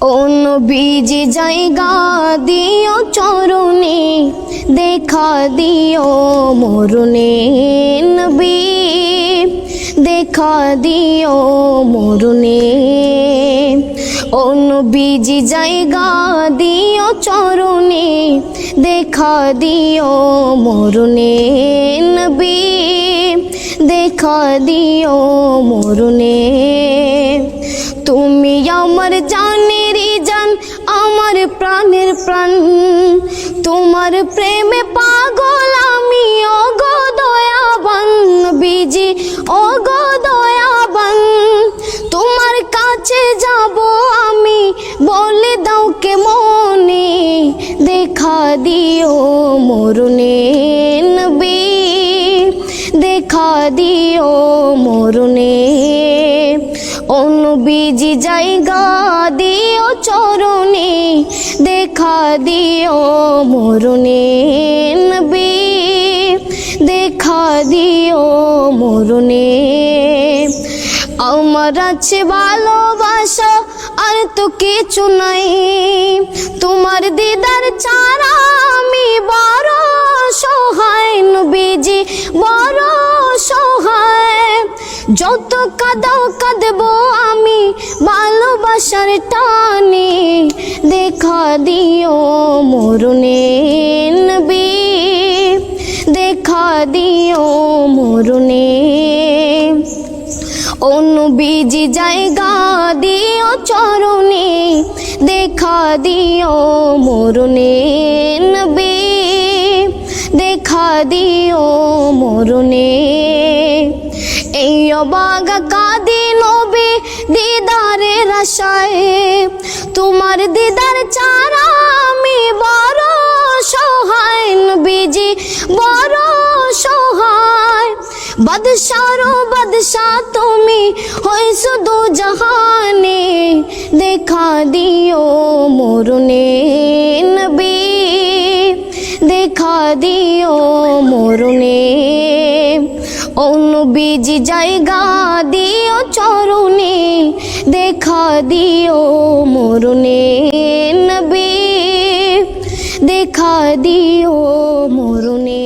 অন্য বীজ জায়গা দিও চরণে, দেখা দিও মরুনে নবী। দেখা দিও মরুনে অন্য বীজ জায়গা দিও চরণে, দেখা দিও মরুনে নবী। দেখা দিও মরুনে তুমি আমার জানেরই জান, আমার প্রাণের প্রাণ। তোমার প্রেমে পাগল আমি অগো দয়াবান বিজি অগো দয়াবান। তোমার কাছে যাব আমি, বলে দাও কে মনে দেখা দিও মরুনে নবী। দেখা দিও মরুনে। অন্য বীজি জায়গা দিও চরণে, দেখা দিও মরুণে নবী, দেখা দিও মরুণে। আমার আছে ভালোবাসা আর তো কিছু নাই, তোমার দিদার চারা যত কাদাও কাঁদবো আমি ভালোবাসার টানে। দেখা দিও মরুনে নবী দেখা দিও মরুনে অন্য বীজি জায়গা দিও চরণে। দেখা দিও মরুনে নবী দেখা দিও মরুনে অবাগা কাদি নবী দিদারের আশায় তোমার দিদার চারা আমি বড় সহায়, নবীজি বড় সহায়। বাদশার বাদশাহ তুমি হই শুধু জাহানে, দেখা দিও মরুনে নবী। দেখা দিও মরুনে অন্য জায়গা দিও চরণে দেখা দিও মরণে নবী দেখা দিও মরুনে